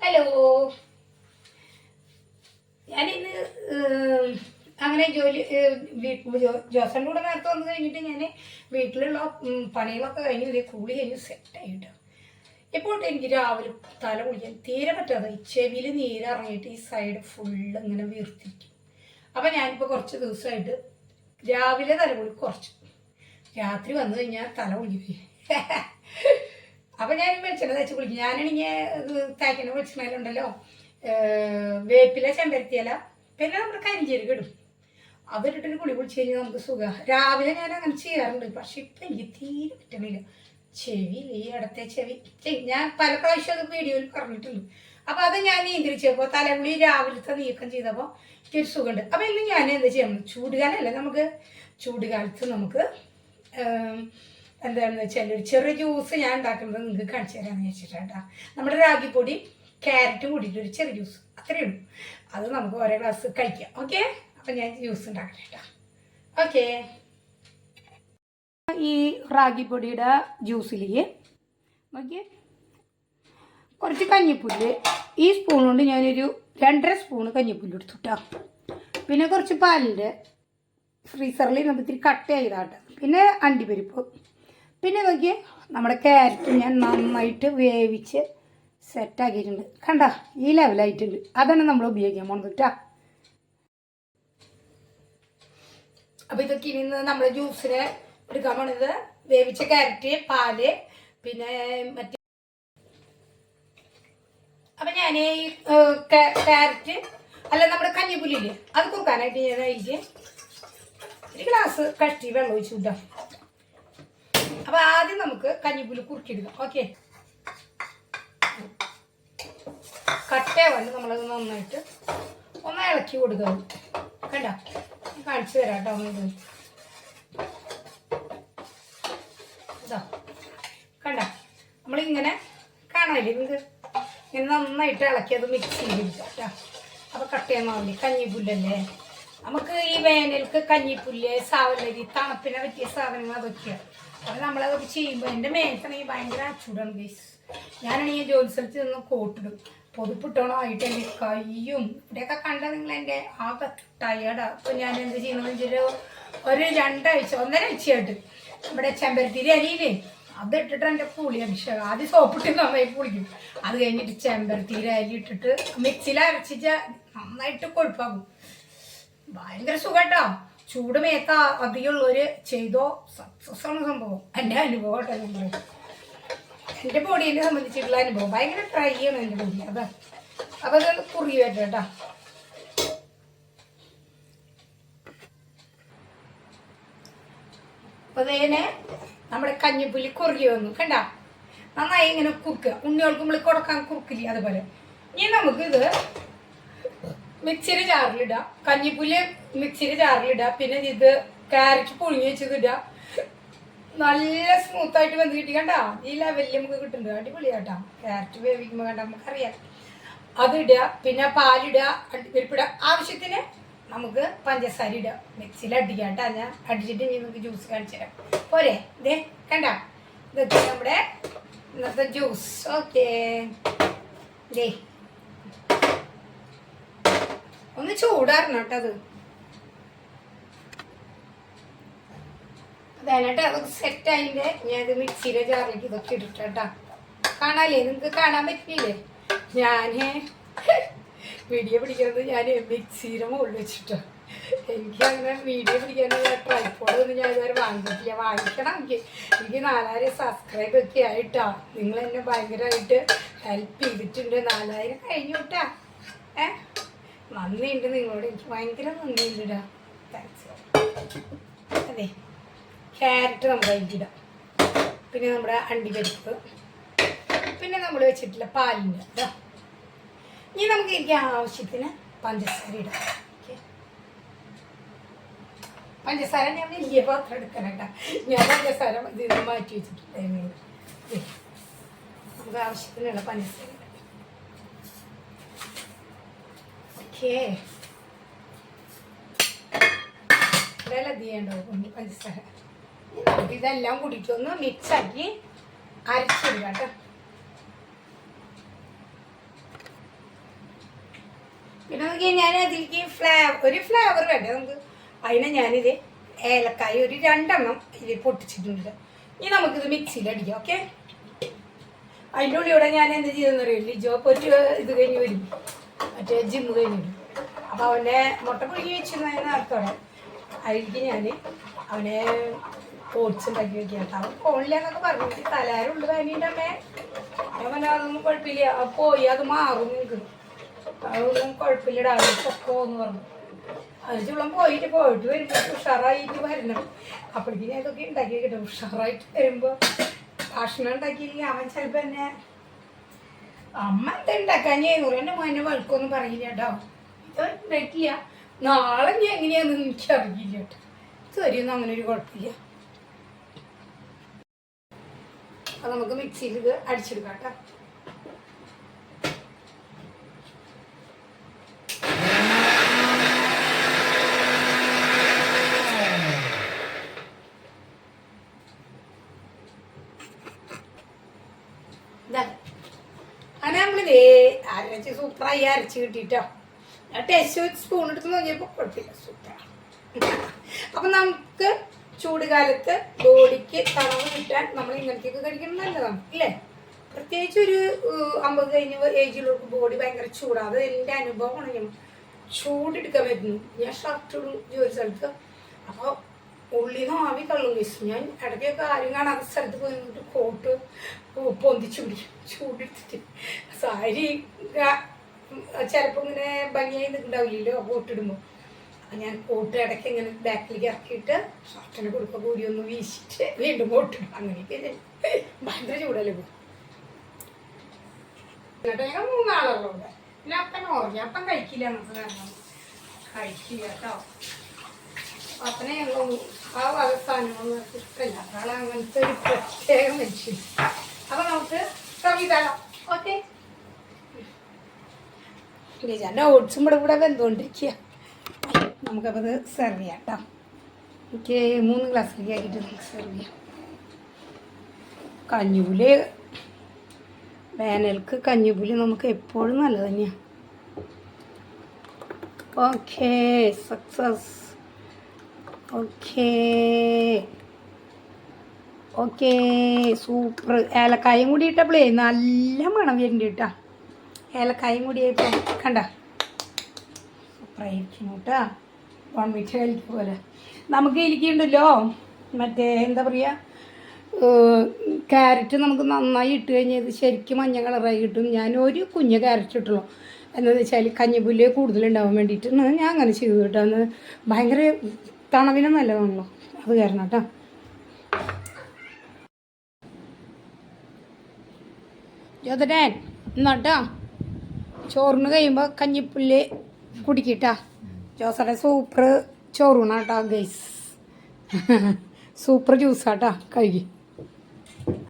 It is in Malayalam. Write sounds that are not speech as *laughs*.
ഹലോ ഞാനിന്ന് അങ്ങനെ ജോലി ജോസന്റെ കൂടെ നേരത്തെ വന്നു കഴിഞ്ഞിട്ട് ഞാൻ വീട്ടിലുള്ള പണികളൊക്കെ കഴിഞ്ഞ് ഇതേ കൂടി കഴിഞ്ഞ് സെറ്റായിട്ട് ഇപ്പോൾ എനിക്ക് രാവിലെ തല കുളിക്കാൻ തീരെ പറ്റാതെ ചെവിയിൽ നീരിറങ്ങിയിട്ട് ഈ സൈഡ് ഫുള്ള് ഇങ്ങനെ വീർത്തിരിക്കും. അപ്പം ഞാനിപ്പോൾ കുറച്ച് ദിവസമായിട്ട് രാവിലെ തലകുളി കുറച്ച്. രാത്രി വന്നു കഴിഞ്ഞാൽ തല കുളിക്കും. *laughs* അപ്പം ഞാൻ വെളിച്ചെണ്ണ തേച്ച് കുളിക്കും. ഞാനാണെങ്കിൽ തേക്കുന്ന വെളിച്ചെണ്ണയിലുണ്ടല്ലോ വേപ്പില ചെമ്പരത്തിയില പിന്നെ നമ്മുടെ കരിഞ്ചീരകം ഇടും. അവരിട്ടൊരു കുളി കുളിച്ച് കഴിഞ്ഞാൽ നമുക്ക് സുഖം. രാവിലെ ഞാൻ അങ്ങനെ ചെയ്യാറുണ്ട് പക്ഷെ ഇപ്പം എനിക്ക് തീരെ പറ്റണില്ല. ചെവി ഈ ഇടത്തെ ചെവി. ഞാൻ പല പ്രാവശ്യം അത് വീഡിയോയിൽ പറഞ്ഞിട്ടുണ്ട്. അപ്പോൾ അത് ഞാൻ നിയന്ത്രിച്ചപ്പോൾ തലമുടി രാവിലത്തെ നീക്കം ചെയ്തപ്പോൾ എനിക്കൊരു സുഖമുണ്ട്. അപ്പോൾ ഇന്ന് ഞാൻ എന്താ ചെയ്യണം ചൂടുകാലല്ലേ നമുക്ക്? ചൂടുകാലത്ത് നമുക്ക് എന്താണെന്ന് വെച്ചാൽ ഒരു ചെറിയ ജ്യൂസ് ഞാൻ ഉണ്ടാക്കുന്നത് നിങ്ങൾക്ക് കാണിച്ചു തരാമെന്ന് വെച്ചിട്ടാ നമ്മുടെ രാഗിപ്പൊടി ക്യാരറ്റും കൂടിയിട്ട് ഒരു ചെറിയ ജ്യൂസ് അത്രയേ ഉള്ളൂ. അത് നമുക്ക് ഓരോ ഗ്ലാസ് കഴിക്കാം. ഓക്കെ അപ്പം ഞാൻ ജ്യൂസ് ഉണ്ടാക്കട്ടെ കേട്ടോ ഓക്കെ ഈ റാഗിപ്പൊടിയുടെ ജ്യൂസിലേക്ക് നോക്കിയേ. കുറച്ച് കഞ്ഞിപ്പുല്ല്. ഈ സ്പൂൺ കൊണ്ട് ഞാനൊരു രണ്ടര സ്പൂണ് കഞ്ഞിപ്പുല്ല് എടുത്തു കേട്ടോ പിന്നെ കുറച്ച് പാലിന്റെ ഫ്രീസറിൽ നമുക്ക് ഇത്തിരി കട്ട് ചെയ്താട്ടെ പിന്നെ അണ്ടിപ്പരിപ്പ്. പിന്നെ നോക്കിയേ നമ്മുടെ ക്യാരറ്റ് ഞാൻ നന്നായിട്ട് വേവിച്ച് സെറ്റാക്കിയിട്ടുണ്ട് കണ്ട? ഈ ലെവലായിട്ടുണ്ട് അതാണ് നമ്മൾ ഉപയോഗിക്കാൻ പോകുന്നത് കേട്ടോ അപ്പോൾ ഇതൊക്കെ ഇനി നമ്മൾ ജ്യൂസിന് എടുക്കാൻ പോണത് വേവിച്ച ക്യാരറ്റ് പാൽ പിന്നെ മറ്റേ അപ്പം ഞാൻ ഈ ക്യാരറ്റ് അല്ല നമ്മുടെ കഞ്ഞിപ്പുല്ലില്ലേ? അത് കുറുക്കാനായിട്ട് ഞാൻ അതിലേക്ക് ഒരു ഗ്ലാസ് കട്ടി വെള്ളം ഒഴിച്ചു വിട്ടാം അപ്പം ആദ്യം നമുക്ക് കഞ്ഞിപ്പുൽ കുറുക്കിയിടുക ഓക്കെ കട്ടേ വന്ന് നമ്മളത് നന്നായിട്ട് ഒന്ന് ഇളക്കി കൊടുക്കുക കണ്ട? കാണിച്ചു തരാം കേട്ടോ ഒന്ന് ഇത്. കണ്ട? നമ്മളിങ്ങനെ കാണാനില്ലേ? നിങ്ങൾക്ക് ഇങ്ങനെ നന്നായിട്ട് ഇളക്കി അത് മിക്സ് ചെയ്തെടുക്കുക കേട്ടോ. അപ്പോൾ കട്ടയാൻ മാവില്ലേ കഞ്ഞിപ്പുല്ലല്ലേ? നമുക്ക് ഈ വേനൽക്ക് കഞ്ഞിപ്പുല്ല് സാവല്ലരി തണുപ്പിനെ പറ്റിയ സാധനങ്ങൾ അതൊക്കെയാണ് അപ്പം നമ്മളതൊക്കെ ചെയ്യുമ്പോൾ എന്റെ മേത്താണെങ്കിൽ ഭയങ്കര അച്ചൂടാണ് ബേസ് ഞാനാണെങ്കിൽ ജോലി സ്ഥലത്ത് നിന്ന് കോട്ടിടും. പൊതുപ്പിട്ടോണമായിട്ട് എന്റെ കയ്യും. ഇവിടെയൊക്കെ കണ്ട നിങ്ങൾ എന്റെ ആകെ ടയേർഡാണ് അപ്പോൾ ഞാൻ എന്ത് ചെയ്യണമെന്ന് വെച്ചാൽ ഒരു രണ്ടാഴ്ച ഒന്നര ആഴ്ചയായിട്ട് ഇവിടെ ചെമ്പരത്തിരി അരിയില്ലേ? അത് ഇട്ടിട്ട് എന്റെ പുളി അഭിഷേകം. ആദ്യം സോപ്പിട്ട് നന്നായി പുളിക്കും. അത് കഴിഞ്ഞിട്ട് ചെമ്പരത്തിരി അരി ഇട്ടിട്ട് മിക്സിയിൽ അരച്ചിട്ട് നന്നായിട്ട് കൊഴുപ്പാകും. ഭയങ്കര സുഖട്ടോ. ചൂട് മേത്ത അധികമുള്ളവര് ചെയ്തോ സക്സസ് ആണ് സംഭവം. എന്റെ അനുഭവം കേട്ടോ ഞാൻ പറയും എന്റെ ബോഡീനെ സംബന്ധിച്ചിട്ടുള്ള അനുഭവം. ഭയങ്കര ട്രൈ ചെയ്യണം എന്റെ ബോഡി അതാ. അപ്പം അത് കുറി വരട്ടെ കേട്ടോ. അപ്പോൾ അതേനെ നമ്മുടെ കഞ്ഞിപ്പുലി കുറുകി വന്നു. കണ്ട? നന്നായി ഇങ്ങനെ കുറുക്കുക. ഉണ്ണികൾക്ക് കൊടുക്കാൻ കുറുക്കില്ല അതുപോലെ. ഇനി നമുക്കിത് മിക്സിയുടെ ജാറിലിടാം കഞ്ഞിപ്പുല്ല് മിക്സിയിൽ ജാറിലിടാം പിന്നെ ഇത് ക്യാരറ്റ് പുഴുങ്ങി വെച്ചത് ഇടാം. നല്ല സ്മൂത്ത് ആയിട്ട് വന്ന് കിട്ടി കണ്ട? ഈ ലെവലിൽ നമുക്ക് കിട്ടുന്നുണ്ട് അടിപൊളിയാട്ടാ. ക്യാരറ്റ് വേവിക്കുമ്പോൾ കണ്ട നമുക്കറിയാം. അത് ഇടുക പിന്നെ പാലിടുക അണ്ടിപ്പരിപ്പിടുക ആവശ്യത്തിന് നമുക്ക് പഞ്ചസാര ഇടുക മിക്സിയിൽ അടിക്കാം കേട്ടോ ഞാൻ അടിച്ചിട്ട് ഇനി നമുക്ക് ജ്യൂസ് കാണിച്ചു തരാം. പോരെ. ഇതേ കണ്ട? ഇതൊക്കെ നമ്മുടെ ഇന്നത്തെ ജ്യൂസ് ഓക്കേ ദേ ഒന്ന് ചൂടാറണം കേട്ടോ അത്. വേണട്ടെ അതൊക്കെ സെറ്റ് ആയിന്റെ ഞാൻ ഇത് മിക്സിയിലെ ജാറിലേക്ക് ഇതൊക്കെ ഇട്ടിട്ട് കേട്ടോ. കാണാല്ലേ? നിങ്ങൾക്ക് കാണാൻ പറ്റില്ലേ? ഞാൻ വീഡിയോ പിടിക്കുന്നത് ഞാൻ മിക്സിയുടെ മുകളിൽ വെച്ചിട്ടോ. എനിക്ക് അങ്ങനെ വീഡിയോ പിടിക്കാനുള്ള ട്രൈപ്പോഡൊന്നും ഞാൻ ഇതുവരെ വാങ്ങിക്കില്ല വാങ്ങിക്കണം എനിക്ക്. എനിക്ക് നാലായിരം സബ്സ്ക്രൈബ് ഒക്കെ ആയിട്ടാ. നിങ്ങൾ എന്നെ ഭയങ്കരമായിട്ട് ഹെൽപ്പ് ചെയ്തിട്ടുണ്ട്. നാലായിരം കഴിഞ്ഞു കേട്ടാ. ഏ? നന്ദിയുണ്ട് നിങ്ങളോട്. എനിക്ക് ഭയങ്കര നന്ദിയുണ്ട് താങ്ക്സ് അതെ. ക്യാരറ്റ് നമ്മൾ അതിലിടാം പിന്നെ നമ്മുടെ അണ്ടിപ്പരിപ്പ്. പിന്നെ നമ്മൾ വെച്ചിട്ടുള്ള പാലിന്റെ കേട്ടോ ഇനി നമുക്ക് എനിക്ക് ആവശ്യത്തിന് പഞ്ചസാര ഇടാം. പഞ്ചസാര ഞാൻ വലിയ പാത്രം എടുക്കാനേട്ടാ ഞാൻ പഞ്ചസാര നിന്ന് മാറ്റി വെച്ചിട്ടുണ്ടായിരുന്നു. നമുക്ക് ആവശ്യത്തിനുള്ള പഞ്ചസാര ഇടാം ഓക്കേ ഇതെല്ലാം കൊണ്ട് പഞ്ചസാര ഇതെല്ലാം കൂടിയിട്ട് ഒന്ന് മിക്സാക്കി അരച്ചിടുക കേട്ടോ. ഞാൻ അതിലേക്ക് ഫ്ലേവർ ഒരു ഫ്ലേവർ വേണ്ടേ നമുക്ക്? അതിനെ ഞാനിത് ഏലക്കായ ഒരു രണ്ടെണ്ണം ഇതിൽ പൊട്ടിച്ചിട്ടുണ്ട്. ഇനി നമുക്കിത് മിക്സിയിൽ അടിക്കാം ഓക്കെ? അതിന്റെ ഉള്ളിലൂടെ ഞാൻ എന്ത് ചെയ്തെന്ന് അറിയില്ല ലിജോ ഇപ്പോൾ ഒരു ഇത് കഴിഞ്ഞ് വരും. മറ്റേ ജിമ്മ് കഴിഞ്ഞിട്ട്. അപ്പോൾ അവന്റെ മുട്ട പുഴുങ്ങി വെച്ചിരുന്ന നേരത്തോടെ അതിലേക്ക് ഞാൻ അവനെ ഓട്സ് ഉണ്ടാക്കി വെക്കാം അവൻ പോണില്ല എന്നൊക്കെ പറഞ്ഞിട്ട് തലാരുണ്ട് പനീന്റെ അമ്മേ. ഞാൻ അതൊന്നും കുഴപ്പമില്ല. പോയി അത് മാറും നിങ്ങൾക്ക് അതൊന്നും കുഴപ്പമില്ലടാ പൊക്കോ എന്ന് പറഞ്ഞു. അത് ചുള്ളം പോയിട്ട് പോയിട്ട് വരുമ്പോൾ ഉഷാറായിട്ട് വരണം. അപ്പോഴേക്കും ഞാൻ ഇതൊക്കെ ഉണ്ടാക്കി കിട്ടും ഉഷാറായിട്ട് വരുമ്പോൾ ഭക്ഷണം ഉണ്ടാക്കിയില്ലെങ്കിൽ അവൻ ചിലപ്പോൾ എന്നെ അമ്മ എന്താ ഉണ്ടാക്കാൻ? എന്നെ മോനെ വഴക്കൊന്നും പറയില്ല കേട്ടോ. ഇത് ഉണ്ടാക്കില്ല നാളെ ഞാൻ എങ്ങനെയാണെന്ന് എനിക്ക് അറിയില്ല കേട്ടോ. ഇതുവരെയൊന്നും അങ്ങനെ ഒരു കുഴപ്പമില്ല. അപ്പം നമുക്ക് മിക്സിയിൽ ഇത് അടിച്ചെടുക്കാം കേട്ടോ ഇതാ അങ്ങനെ നമ്മളിതേ സൂപ്പറായി അരച്ച് കിട്ടിട്ടോ. ഞാൻ ടേസ്റ്റ് സ്പൂൺ എടുത്ത് നോക്കിയപ്പോൾ കുഴപ്പമില്ല. സൂപ്പറാണ് അപ്പം നമുക്ക് ചൂടുകാലത്ത് ബോഡിക്ക് തണവ് കിട്ടാൻ നമ്മൾ ഇങ്ങനത്തേക്ക് കഴിക്കുന്നത് നല്ലതാണ് ഇല്ലേ പ്രത്യേകിച്ച് ഒരു അമ്പത് കഴിഞ്ഞ ഏജിലുള്ളവർക്ക് ബോഡി ഭയങ്കര ചൂടാണ് അത് എന്റെ അനുഭവമാണ്. ഞാൻ ചൂടെടുക്കാൻ പറ്റുന്നു. ഞാൻ ഷർട്ട് ഇടും ജോലി സ്ഥലത്ത്. അപ്പോൾ ഉള്ളിന്ന് ആവി കള്ളും കേസ് ഞാൻ ഇടയ്ക്കൊക്കെ ആരും കാണാത്ത സ്ഥലത്ത് പോയി കോട്ട് പൊന്തിച്ചു പിടിക്കും. ചൂടെടുത്തിട്ട്. സാരി ചിലപ്പോൾ ഇങ്ങനെ ഭംഗിയായി നിൽക്കുന്നുണ്ടാവില്ലല്ലോ കോട്ടിടുമ്പോൾ ഞാൻ കോട്ട് ഇടയ്ക്ക് ഇങ്ങനെ ബാക്കിലേക്ക് ഇറക്കിയിട്ട് ഷർട്ടിന് കൊടുക്കുക കൂടി ഒന്ന് വീശിട്ട് വീണ്ടും കോട്ടിടും അങ്ങനെയൊക്കെ ഭയങ്കര ചൂടല്ലേ എന്നിട്ട് ഞങ്ങൾ മൂന്നാളുള്ളൂ ഇവിടെ പിന്നെ അപ്പൻ ഓർമ്മ അപ്പം കഴിക്കില്ല നമുക്ക് കാരണം. കഴിക്കില്ല കേട്ടോ. അപ്പനെ ഞങ്ങൾ ആ വക സാധനങ്ങളൊന്നും ഇഷ്ടമില്ല. അതാണ് അങ്ങനത്തെ ഒരു പ്രത്യേക മനുഷ്യൻ. അപ്പം നമുക്ക് കവിതാലോ ഓക്കെ. എന്റെ ഓട്സും ഇവിടെ ഇവിടെ വെന്തുകൊണ്ടിരിക്കുക നമുക്കപ്പോൾ ഇത് സെർവ് ചെയ്യാം കേട്ടോ എനിക്ക് മൂന്ന് ഗ്ലാസ്സിലേക്ക് ആക്കിയിട്ട് നമുക്ക് സെർവ് ചെയ്യാം. കഞ്ഞിപ്പുലി വേനൽക്ക് കഞ്ഞിപ്പുലി നമുക്ക് എപ്പോഴും നല്ലത് തന്നെയാണ് okay success okay. Okay super ഏലക്കായും കൂടി ഇട്ടപ്പോഴേ നല്ല മണം വരുന്നുണ്ട് കേട്ടോ ഏലക്കായും കൂടി ഇപ്പം കണ്ട? സൂപ്പറായിരിക്കുന്നു കേട്ടോ. ബോൺമിറ്റ പോലെ. നമുക്ക് ഇരിക്കുന്നുണ്ടല്ലോ. മറ്റേ എന്താ പറയുക ക്യാരറ്റ് നമുക്ക് നന്നായി ഇട്ട് കഴിഞ്ഞാൽ ശരിക്കും മഞ്ഞ കളറായി കിട്ടും. ഞാൻ ഒരു കുഞ്ഞ് ക്യാരറ്റ് ഇട്ടുള്ളൂ. എന്താണെന്ന് വെച്ചാൽ കഞ്ഞിപ്പുല്ല് കൂടുതലുണ്ടാവാൻ വേണ്ടിയിട്ടാണ് ഞാൻ അങ്ങനെ ചെയ്തു കേട്ടോ. അന്ന് ഭയങ്കര തണവിന് നല്ലതാണല്ലോ. അത് കാരണം കേട്ടോ. ജ്യോതിരാൻ എന്നാട്ടാ ചോറിന് കഴിയുമ്പോൾ കഞ്ഞിപ്പുല്ല് കുടിക്കിട്ടാ. ജോസയുടെ സൂപ്പർ ചോറൂണാട്ടാ ഗൈസ് സൂപ്പർ ജ്യൂസാട്ടാ കഴുകി